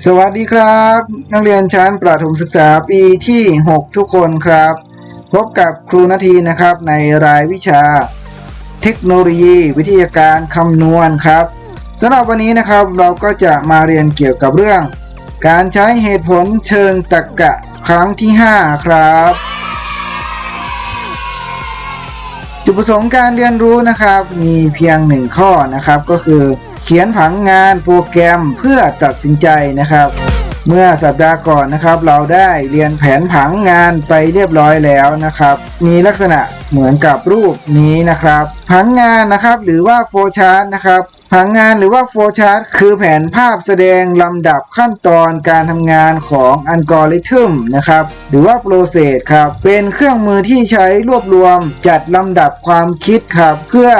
สวัสดีครับ นักเรียนชั้นประถมศึกษาปีที่ 6 ทุกคนครับ พบกับครูนาทีนะครับในรายวิชา เทคโนโลยีวิทยาการคำนวณครับสำหรับวันนี้นะครับเราก็จะมาเรียนเกี่ยวกับเรื่อง การใช้เหตุผลเชิงตรรกะครั้งที่ 5 ครับ จุดประสงค์การเรียนรู้นะครับมีเพียงหนึ่งข้อนะครับก็คือ เขียนผังงานโปรแกรมเพื่อตัดสินใจนะครับ เมื่อสัปดาห์ก่อนนะครับ เราได้เรียนแผนผังงานไปเรียบร้อยแล้วนะครับ มีลักษณะเหมือนกับรูปนี้นะครับ ผังงานนะครับหรือว่าโฟชาร์ตนะครับผังงานหรือว่าโฟชาร์ตคือแผนภาพแสดงลำดับขั้นตอนการทำงานของอัลกอริทึมนะครับหรือว่าโปรเซสครับเป็นเครื่องมือที่ใช้รวบรวมจัดลำดับความคิดครับ เพื่อ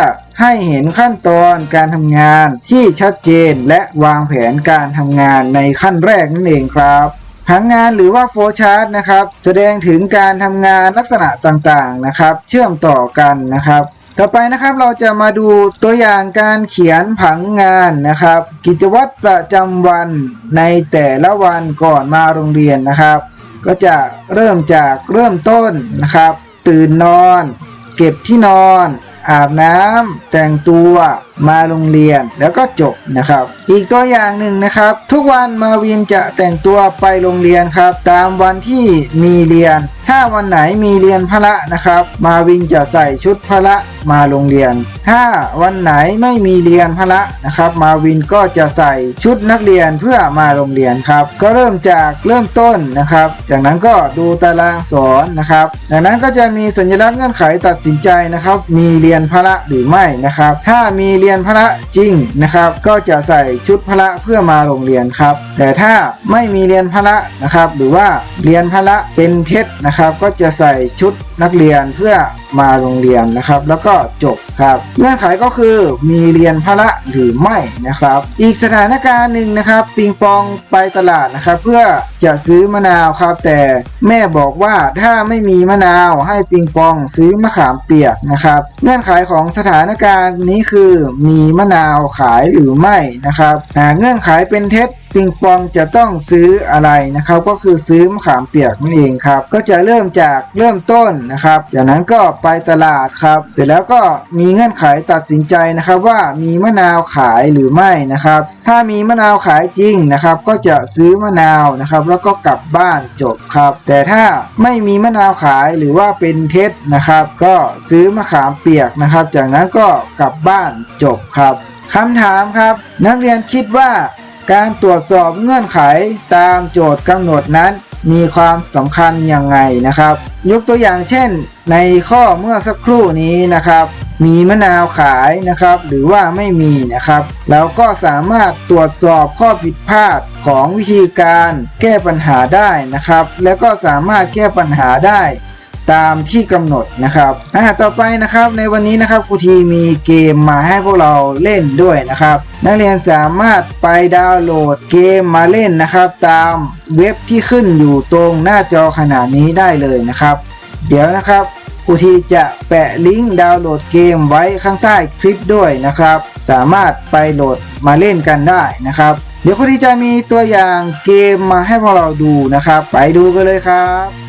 ให้เห็นขั้นตอนการทำงานที่ชัดเจนและวางแผนการทำงานในขั้นแรกนั่นเองครับผังงานหรือว่าโฟชาร์ตนะครับแสดงถึงการทำงานลักษณะต่างๆนะครับ เชื่อมต่อกันนะครับ ต่อไปนะครับเราจะมาดูตัวอย่างการเขียนผังงานนะครับ กิจวัตรประจำวันในแต่ละวันก่อนมาโรงเรียนนะครับ ก็จะเริ่มจากเริ่มต้นนะครับ ตื่นนอน เก็บที่นอน อาบน้ำแต่งตัว มาโรงเรียนแล้วก็จบนะครับ อีกตัวอย่างหนึ่งนะครับ ทุกวันมาวินจะแต่งตัวไปโรงเรียนครับ ตามวันที่มีเรียน ถ้าวันไหนมีเรียนพละนะครับ มาวินจะใส่ชุดพละมาโรงเรียน ถ้าวันไหนไม่มีเรียนพละนะครับ มาวินก็จะใส่ชุดนักเรียนเพื่อมาโรงเรียนครับ ก็เริ่มจากเริ่มต้นนะครับ จากนั้นก็ดูตารางสอนนะครับจากนั้นก็จะมีสัญลักษณ์เงื่อนไขตัดสินใจนะครับ มีเรียนพละหรือไม่นะครับ ถ้ามีเรียนยนพละจริงนะครับ ก็จะใส่ชุดพละเพื่อมาโรงเรียนครับ แต่ถ้าไม่มีเรียนพละนะครับ หรือว่าเรียนพละเป็นเท็จนะครับ ก็จะใส่ชุด นักเรียนเพื่อมาโรงเรียนนะครับ แล้วก็จบครับเงื่อนไขก็คือมีเรียนพละหรือไม่นะครับ อีกสถานการณ์หนึ่งนะครับปิงปองไปตลาดนะครับ เพื่อจะซื้อมะนาวครับ แต่แม่บอกว่าถ้าไม่มีมะนาวให้ปิงปองซื้อมะขามเปียกนะครับ เงื่อนไขของสถานการณ์นี้คือมีมะนาวขายหรือไม่นะครับหากเงื่อนไขเป็นเท็จ ปิงปองจะต้องซื้ออะไรนะครับ ก็คือซื้อมะขามเปียกนั่นเองครับ ก็จะเริ่มจากเริ่มต้นนะครับ จากนั้นก็ไปตลาดครับ เสร็จแล้วก็มีเงื่อนไขตัดสินใจนะครับ ว่ามีมะนาวขายหรือไม่นะครับ ถ้ามีมะนาวขายจริงนะครับ ก็จะซื้อมะนาวนะครับ แล้วก็กลับบ้านจบครับ แต่ถ้าไม่มีมะนาวขายหรือว่าเป็นเท็จนะครับ ก็ซื้อมะขามเปียกนะครับ จากนั้นก็กลับบ้านจบครับคำถามครับ นักเรียนคิดว่า การตรวจสอบเงื่อนไขตามโจทย์กำหนดนั้น มีความสำคัญยังไงนะครับ ยกตัวอย่างเช่น ในข้อเมื่อสักครู่นี้นะครับ มีมะนาวขายนะครับ หรือว่าไม่มีนะครับเราก็สามารถตรวจสอบข้อผิดพลาดของวิธีการแก้ปัญหาได้นะครับ แล้วก็สามารถแก้ปัญหาได้ ตามที่กำหนดนะครับอ่าต่อไปนะครับในวันนี้นะครับครูทีมีเกมมาให้พวกเราเล่นด้วยนะครับ นักเรียนสามารถไปดาวน์โหลดเกมมาเล่นนะครับ ตามเว็บที่ขึ้นอยู่ตรงหน้าจอขนาดนี้ได้เลยนะครับ เดี๋ยวนะครับครูทีจะแปะลิงก์ดาวน์โหลดเกมไว้ข้างใต้คลิปด้วยนะครับ สามารถไปโหลดมาเล่นกันได้นะครับ เดี๋ยวครูทีจะมีตัวอย่างเกมมาให้พวกเราดูนะครับ ไปดูกันเลยครับ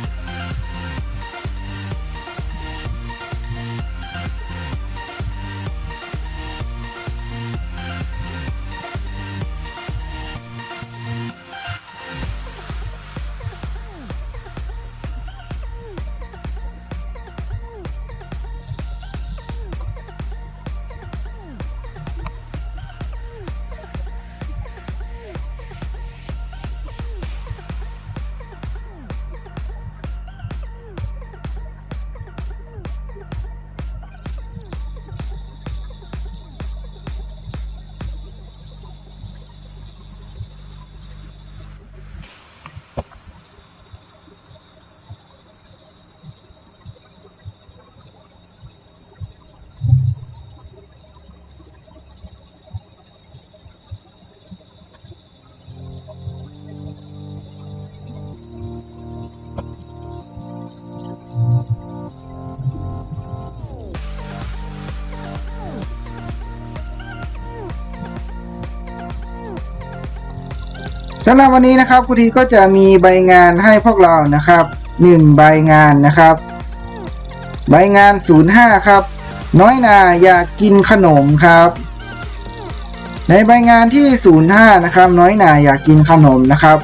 สำหรับวันนี้นะครับครูทีก็จะมีใบงานให้พวกเรานะครับ1ใบงานนะครับ ใบงาน 05 ครับ น้อยนาอยากกินขนมครับ ในใบงานที่ 05 นะครับ น้อยนาอยากกินขนมนะครับ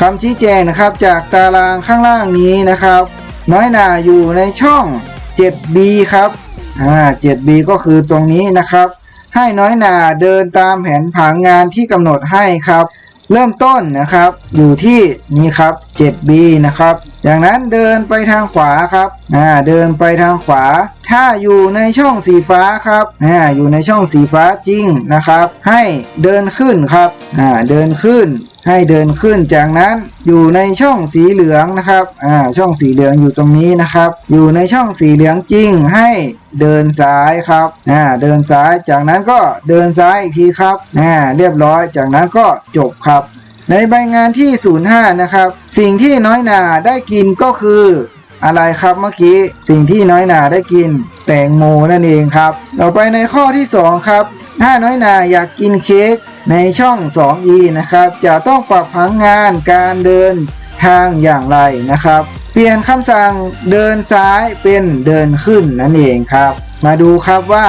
คำชี้แจงนะครับจากตารางข้างล่างนี้นะครับ น้อยนาอยู่ในช่อง 7B ครับอ่า 7B ก็คือตรงนี้นะครับ ให้น้อยนาเดินตามแผนผังงานที่กำหนดให้ครับ เริ่มต้นนะครับ อยู่ที่นี่ครับ 7B นะครับ จากนั้นเดินไปทางขวาครับอ่าเดินไปทางขวา ถ้าอยู่ในช่องสีฟ้าครับอ่าอยู่ในช่องสีฟ้าจริงนะครับ ให้เดินขึ้นครับอ่าเดินขึ้น ให้เดินขึ้นจากนั้นอยู่ในช่องสีเหลืองนะครับอ่าช่องสีเหลืองอยู่ตรงนี้นะครับ อยู่ในช่องสีเหลืองจริงให้เดินซ้ายครับอ่าเดินซ้ายจากนั้นก็เดินซ้ายอีกทีครับอ่าเรียบร้อยจากนั้นก็จบครับ ในใบงานที่ 05 นะครับ สิ่งที่น้อยนาได้กินก็คืออะไรครับเมื่อกี้สิ่งที่น้อยนาได้กิน แตงโมนั่นเองครับ ต่อไปในข้อที่ 2 ครับ ถ้าน้อยนาอยากกินเค้ก ในช่อง 2e นะครับ จะต้องปรับผังงานการเดินทางอย่างไรนะครับ เปลี่ยนคำสั่งเดินซ้ายเป็นเดินขึ้นนั่นเองครับ มาดูครับว่า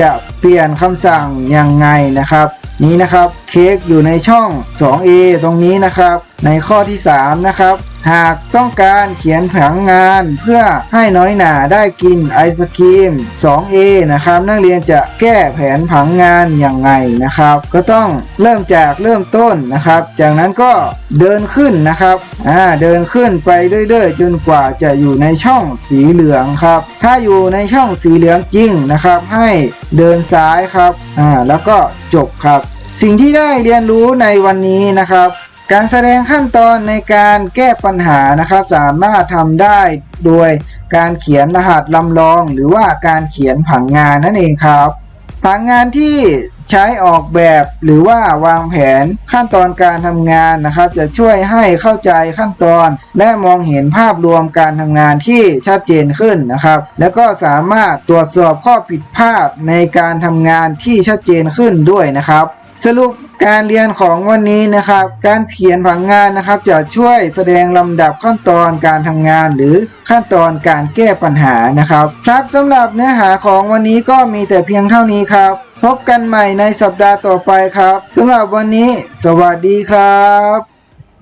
จะเปลี่ยนคำสั่งยังไงนะครับ นี้นะครับเค้กอยู่ในช่อง 2a ตรงนี้นะครับ ในข้อที่ 3 นะครับ หากต้องการเขียนผังงานเพื่อให้น้อยหนาได้กินไอศครีม 2a นะครับ นักเรียนจะแก้แผนผังงานอย่างไงนะครับ ก็ต้องเริ่มจากเริ่มต้นนะครับ จากนั้นก็เดินขึ้นนะครับอ่าเดินขึ้นไปเรื่อยๆ จนกว่าจะอยู่ในช่องสีเหลืองครับ ถ้าอยู่ในช่องสีเหลืองจริงนะครับ ให้เดินซ้ายครับอ่าแล้วก็จบครับ สิ่งที่ได้เรียนรู้ในวันนี้นะครับ การแสดงขั้นตอนในการแก้ปัญหานะครับ สามารถทำได้โดยการเขียนรหัสลำลอง หรือว่าการเขียนผังงานนั่นเองครับ ผังงานที่ใช้ออกแบบหรือว่าวางแผนขั้นตอนการทำงานนะครับ จะช่วยให้เข้าใจขั้นตอน และมองเห็นภาพรวมการทำงานที่ชัดเจนขึ้นนะครับ แล้วก็สามารถตรวจสอบข้อผิดพลาดในการทำงานที่ชัดเจนขึ้นด้วยนะครับ สรุป การเรียนของวันนี้นะครับ การเขียนผังงานนะครับ จะช่วยแสดงลำดับขั้นตอนการทำงาน หรือขั้นตอนการแก้ปัญหานะครับ ครับสำหรับเนื้อหาของวันนี้ก็มีแต่เพียงเท่านี้ครับ พบกันใหม่ในสัปดาห์ต่อไปครับสำหรับวันนี้ สวัสดีครับ